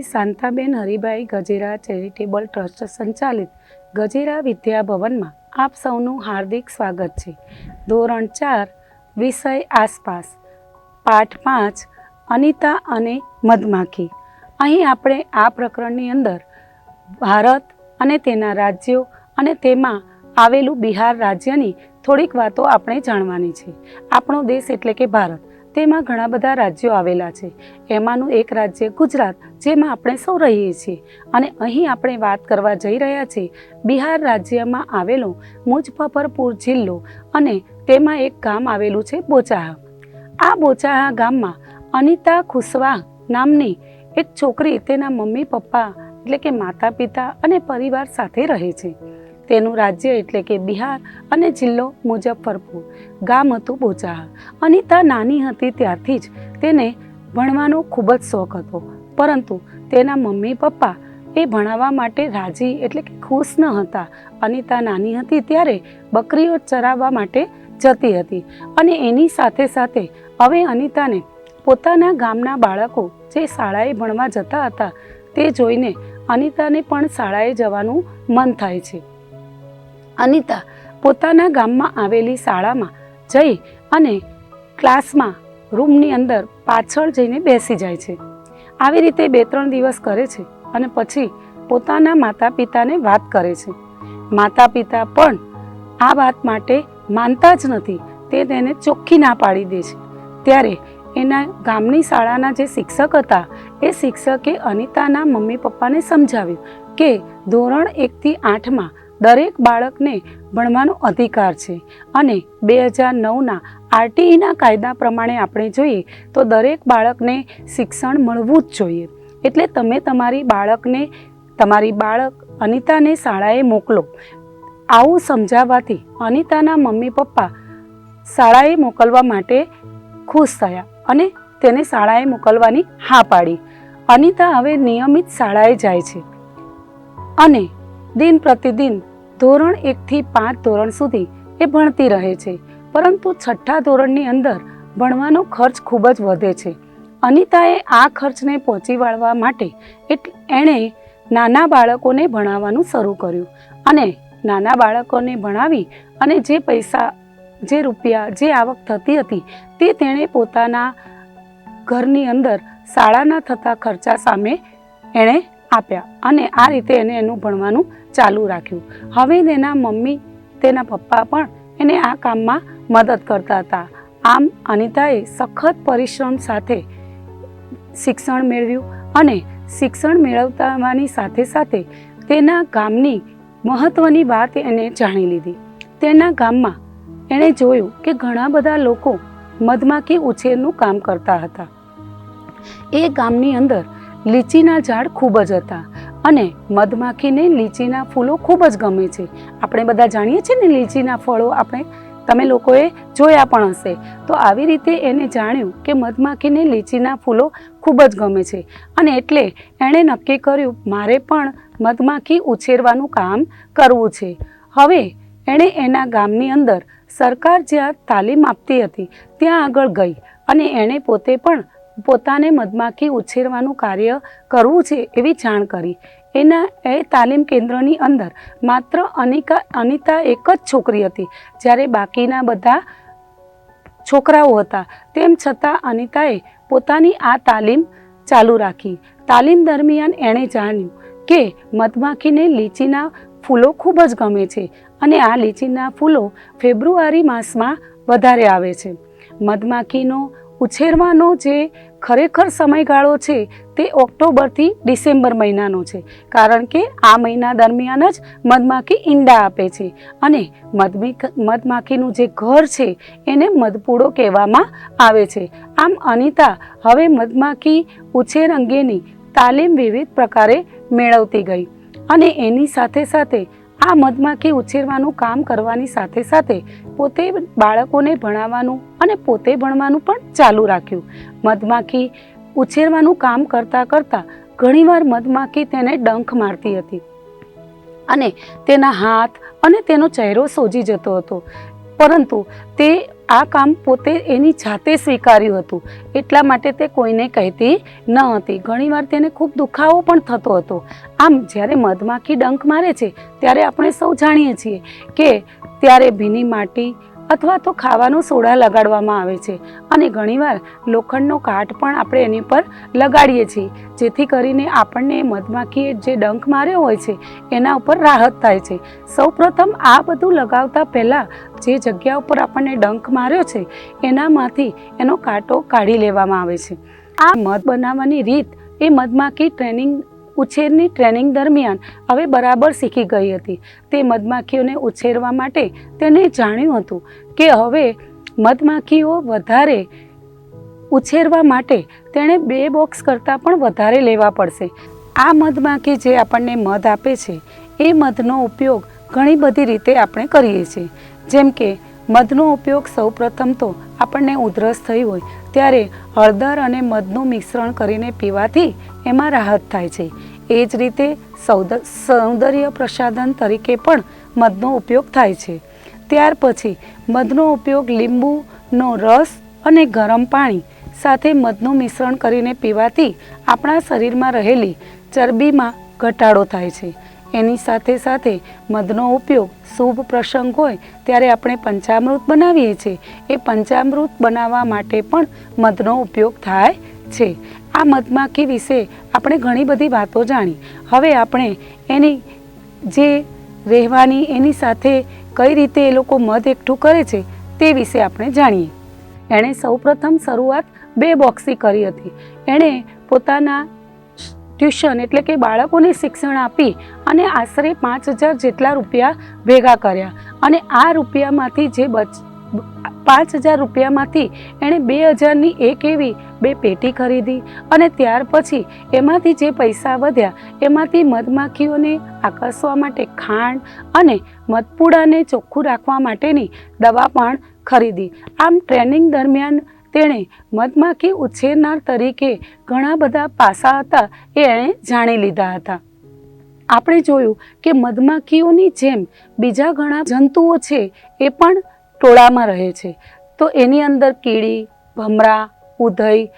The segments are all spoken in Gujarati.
શ્રીમતી શાંતાબેન હરિભાઈ ગજેરા ચેરિટેબલ ટ્રસ્ટ સંચાલિત ગજેરા વિદ્યા ભવનમાં આપ સૌનું હાર્દિક સ્વાગત છે. ધોરણ ચાર, વિષય આસપાસ. પાઠ પાંચ, અનિતા અને મધમાખી. અહીં આપણે આ પ્રકરણની અંદર ભારત અને તેના રાજ્યો અને તેમાં આવેલું બિહાર રાજ્યની થોડીક વાતો આપણે જાણવાની છે. આપણો દેશ એટલે કે ભારત. તેમાં ઘણા બધા રાજ્યો આવેલા છે. એમાંનું એક રાજ્ય ગુજરાત, જેમાં આપણે સૌ રહીએ છીએ. અને અહીં આપણે વાત કરવા જઈ રહ્યા છીએ બિહાર રાજ્યમાં આવેલો મુજફ્ફરપુર જિલ્લો અને તેમાં એક ગામ આવેલું છે બોચાહા. આ બોચાહા ગામમાં અનિતા ખુશવાહ નામની એક છોકરી તેના મમ્મી, પપ્પા એટલે કે માતા પિતા અને પરિવાર સાથે રહે છે. તેનું રાજ્ય એટલે કે બિહાર અને જિલ્લો મુઝફ્ફરપુર. ગામ હતું બોચાહા અનિતા નાની હતી ત્યારથી જ તેને ભણવાનો ખૂબ જ શોખ હતો. પરંતુ તેના મમ્મી પપ્પા એ ભણાવવા માટે રાજી એટલે કે ખુશ ન હતા. અનિતા નાની હતી ત્યારે બકરીઓ ચરાવવા માટે જતી હતી અને એની સાથે સાથે હવે અનિતાને પોતાના ગામના બાળકો જે શાળાએ ભણવા જતા હતા તે જોઈને અનિતાને પણ શાળાએ જવાનું મન થાય છે. અનિતા પોતાના ગામમાં આવેલી શાળામાં જઈ અને ક્લાસમાં રૂમની અંદર પાછળ જઈને બેસી જાય છે. આવી રીતે બે ત્રણ દિવસ કરે છે અને પછી પોતાના માતા પિતાને વાત કરે છે. માતા પિતા પણ આ વાત માટે માનતા જ નથી, તે તેને ચોખ્ખી ના પાડી દે છે. ત્યારે એના ગામની શાળાના જે શિક્ષક હતા, એ શિક્ષકે અનિતાના મમ્મી પપ્પાને સમજાવ્યું કે ધોરણ એકથી આઠમાં દરેક બાળકને ભણવાનો અધિકાર છે. અને બે હજાર નવના આરટીઈના કાયદા પ્રમાણે આપણે જોઈએ તો દરેક બાળકને શિક્ષણ મળવું જ જોઈએ. એટલે તમે તમારી બાળકને, તમારી બાળક અનિતાને શાળાએ મોકલો. આવું સમજાવવાથી અનિતાના મમ્મી પપ્પા શાળાએ મોકલવા માટે ખુશ થયા અને તેને શાળાએ મોકલવાની હા પાડી. અનિતા હવે નિયમિત શાળાએ જાય છે. અને દિન પ્રતિદિન ધોરણ એકથી પાંચ ધોરણ સુધી એ ભણતી રહે છે. પરંતુ છઠ્ઠા ધોરણની અંદર ભણવાનો ખર્ચ ખૂબ જ વધે છે. અનિતાએ આ ખર્ચને પહોંચી વળવા માટે એટલે એણે નાના બાળકોને ભણાવવાનું શરૂ કર્યું. અને નાના બાળકોને ભણાવી અને જે પૈસા, જે રૂપિયા, જે આવક થતી હતી તે તેણે પોતાના ઘરની અંદર શાળાના થતા ખર્ચા સામે એણે આપ્યા અને આ રીતે એને એનું ભણવાનું ચાલુ રાખ્યું. હવે તેના મમ્મી, તેના પપ્પા પણ એને આ કામમાં મદદ કરતા હતા. આમ અનિતાએ સખત પરિશ્રમ સાથે શિક્ષણ મેળવ્યું અને શિક્ષણ મેળવતાની સાથે સાથે તેના ગામની મહત્ત્વની વાત એને જાણી લીધી. તેના ગામમાં એણે જોયું કે ઘણા બધા લોકો મધમાખી ઉછેરનું કામ કરતા હતા. એ ગામની અંદર લીચીના ઝાડ ખૂબ જ હતા અને મધમાખીને લીચીના ફૂલો ખૂબ જ ગમે છે. આપણે બધા જાણીએ છીએ ને લીચીના ફળો આપણે, તમે લોકોએ જોયા પણ હશે. તો આવી રીતે એને જાણ્યું કે મધમાખીને લીચીના ફૂલો ખૂબ જ ગમે છે. અને એટલે એણે નક્કી કર્યું, મારે પણ મધમાખી ઉછેરવાનું કામ કરવું છે. હવે એણે એના ગામની અંદર સરકાર જ્યાં તાલીમ આપતી હતી, ત્યાં આગળ ગઈ અને એણે પોતે પણ પોતાને મધમાખી ઉછેરવાનું કાર્ય કરવું છે એવી જાણ કરી. એના એ તાલીમ કેન્દ્રની અંદર માત્ર અનિકા, અનિતા એક જ છોકરી હતી. જ્યારે બાકીના બધા છોકરાઓ હતા. તેમ છતાં અનિતાએ પોતાની આ તાલીમ ચાલુ રાખી. તાલીમ દરમિયાન એણે જાણ્યું કે મધમાખીને લીચીના ફૂલો ખૂબ જ ગમે છે અને આ લીચીના ફૂલો ફેબ્રુઆરી માસમાં વધારે આવે છે. મધમાખીનો ઉછેરવાનો જે ખરેખર સમયગાળો છે તે ઓક્ટોબરથી ડિસેમ્બર મહિનાનો છે. કારણ કે આ મહિના દરમિયાન જ મધમાખી ઈંડા આપે છે અને મધમી મધમાખીનું જે ઘર છે એને મધપૂડો કહેવામાં આવે છે. આમ અનિતા, હવે મધમાખી ઉછેર અંગેની તાલીમ વિવિધ પ્રકારે મેળવતી ગઈ અને એની સાથે સાથે આ મધમાખી ઉછેરવાનું કામ કરવાની સાથે સાથે પોતે બાળકોને ભણાવવાનું અને પોતે ભણવાનું પણ ચાલુ રાખ્યું. મધમાખી ઉછેરવાનું કામ કરતાં કરતાં ઘણીવાર મધમાખી તેને ડંખ મારતી હતી અને તેના હાથ અને તેનો ચહેરો સોજી જતો હતો. પરંતુ તે આ કામ પોતે એની જાતે સ્વીકાર્યું હતું. એટલા માટે તે કોઈને કહેતી ન હતી. ઘણીવાર તેને ખૂબ દુખાવો પણ થતો હતો. આમ, જ્યારે મધમાખી ડંખ મારે છે, ત્યારે આપણે સૌ જાણીએ છીએ કે ત્યારે ભીની માટી અથવા તો ખાવાનો સોડા લગાડવામાં આવે છે. અને ઘણીવાર લોખંડનો કાટ પણ આપણે એની પર લગાડીએ છીએ, જેથી કરીને આપણને મધમાખીએ જે ડંખ માર્યો હોય છે, એના ઉપર રાહત થાય છે. સૌપ્રથમ આ બધું લગાવતા પહેલાં જે જગ્યા ઉપર આપણને ડંખ માર્યો છે, એનામાંથી એનો કાંટો કાઢી લેવામાં આવે છે. આ મધ બનાવવાની રીત એ મધમાખી ટ્રેનિંગ ઉછેરની ટ્રેનિંગ દરમિયાન હવે બરાબર શીખી ગઈ હતી. તે મધમાખીઓને ઉછેરવા માટે તેને જાણ્યું હતું કે હવે મધમાખીઓ વધારે ઉછેરવા માટે તેણે બે બોક્સ કરતાં પણ વધારે લેવા પડશે. આ મધમાખી જે આપણને મધ આપે છે, એ મધનો ઉપયોગ ઘણી બધી રીતે આપણે કરીએ છીએ. જેમ કે મધનો ઉપયોગ સૌપ્રથમ તો આપણને ઉધરસ થઈ હોય, ત્યારે હળદર અને મધનું મિશ્રણ કરીને પીવાથી એમાં રાહત થાય છે. એ જ રીતે સૌદ, સૌંદર્ય પ્રસાધન તરીકે પણ મધનો ઉપયોગ થાય છે. ત્યાર પછી મધનો ઉપયોગ લીંબુનો રસ અને ગરમ પાણી સાથે મધનું મિશ્રણ કરીને પીવાથી આપણા શરીરમાં રહેલી ચરબીમાં ઘટાડો થાય છે. એની સાથે સાથે મધનો ઉપયોગ શુભ પ્રસંગ હોય ત્યારે આપણે પંચામૃત બનાવીએ છીએ. એ પંચામૃત બનાવવા માટે પણ મધનો ઉપયોગ થાય છે. આ મધમાખી વિશે આપણે ઘણી બધી વાતો જાણી. હવે આપણે એની જે રહેવાની એની સાથે કઈ રીતે એ લોકો મધ એકઠું કરે છે તે વિશે આપણે જાણીએ. એણે સૌપ્રથમ શરૂઆત બે બોક્સથી કરી હતી. એણે પોતાના ટ્યુશન એટલે કે બાળકોને શિક્ષણ આપી અને આશરે પાંચ હજાર જેટલા રૂપિયા ભેગા કર્યા. અને આ રૂપિયામાંથી જે બચ, પાંચ હજાર રૂપિયામાંથી એણે બે હજારની એક એવી બે પેટી ખરીદી અને ત્યાર પછી એમાંથી જે પૈસા વધ્યા, એમાંથી મધમાખીઓને આકર્ષવા માટે ખાંડ અને મધપુડાને ચોખ્ખું રાખવા માટેની દવા પણ ખરીદી. આમ ટ્રેનિંગ દરમિયાન તેણે મધમાખી ઉછેરનાર તરીકે ઘણા બધા પાસા હતા એ એણે જાણી લીધા હતા. આપણે જોયું કે મધમાખીઓની જેમ બીજા ઘણા જંતુઓ છે એ પણ ટોળામાં રહે છે. તો એની અંદર કીડી, ભમરા, ઉધઈ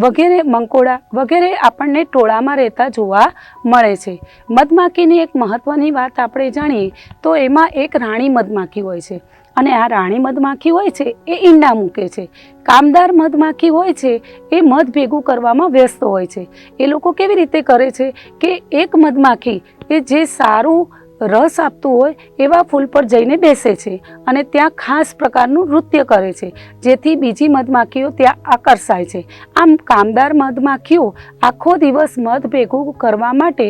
વગેરે મંકોડા વગેરે આપણને ટોળામાં રહેતા જોવા મળે છે. મધમાખીની એક મહત્ત્વની વાત આપણે જાણીએ તો એમાં એક રાણી મધમાખી હોય છે. અને આ રાણી મધમાખી હોય છે, એ ઈંડા મૂકે છે. કામદાર મધમાખી હોય છે, એ મધ ભેગું કરવામાં વ્યસ્ત હોય છે. એ લોકો કેવી રીતે કરે છે કે એક મધમાખી એ જે સારું રસ આપતું હોય, એવા ફૂલ પર જઈને બેસે છે અને ત્યાં ખાસ પ્રકારનું નૃત્ય કરે છે, જેથી બીજી મધમાખીઓ ત્યાં આકર્ષાય છે. આમ કામદાર મધમાખીઓ આખો દિવસ મધ ભેગું કરવા માટે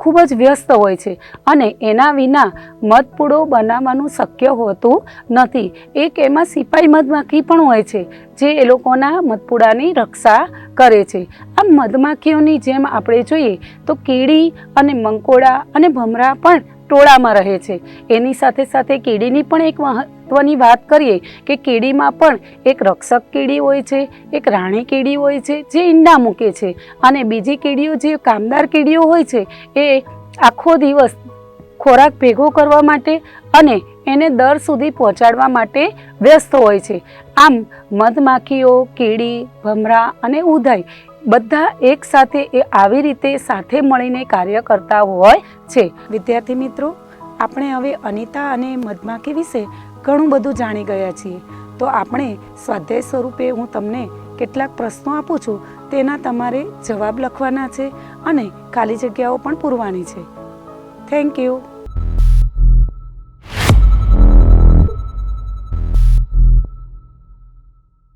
ખૂબ જ વ્યસ્ત હોય છે. અને એના વિના મધપૂડો બનાવવાનું શક્ય હોતું નથી. એક એમાં સિપાઈ મધમાખી પણ હોય છે, જે એ લોકોના મધપૂડાની રક્ષા કરે છે. આમ મધમાખીઓની જેમ આપણે જોઈએ તો કીડી અને મંકોડા અને ભમરા પણ ટોળામાં રહે છે. એની સાથે સાથે કીડીની પણ એક મહત્ત્વની વાત કરીએ કે કીડીમાં પણ એક રક્ષક કીડી હોય છે, એક રાણી કીડી હોય છે જે ઈંડા મૂકે છે. અને બીજી કીડીઓ જે કામદાર કીડીઓ હોય છે, એ આખો દિવસ ખોરાક ભેગો કરવા માટે અને એને દર સુધી પહોંચાડવા માટે વ્યસ્ત હોય છે. આમ મધમાખીઓ, કીડી, ભમરા અને ઉધાઈ બધા એક સાથે એ આવી રીતે સાથે મળીને કાર્ય કરતા હોય છે. વિદ્યાર્થી મિત્રો, આપણે હવે અનિતા અને મધમાખી વિશે ઘણું બધું જાણી ગયા છીએ. તો આપણે સ્વાધ્યાય સ્વરૂપે હું તમને કેટલાક પ્રશ્નો આપું છું, તેના તમારે જવાબ લખવાના છે અને ખાલી જગ્યાઓ પણ પૂરવાની છે. Thank you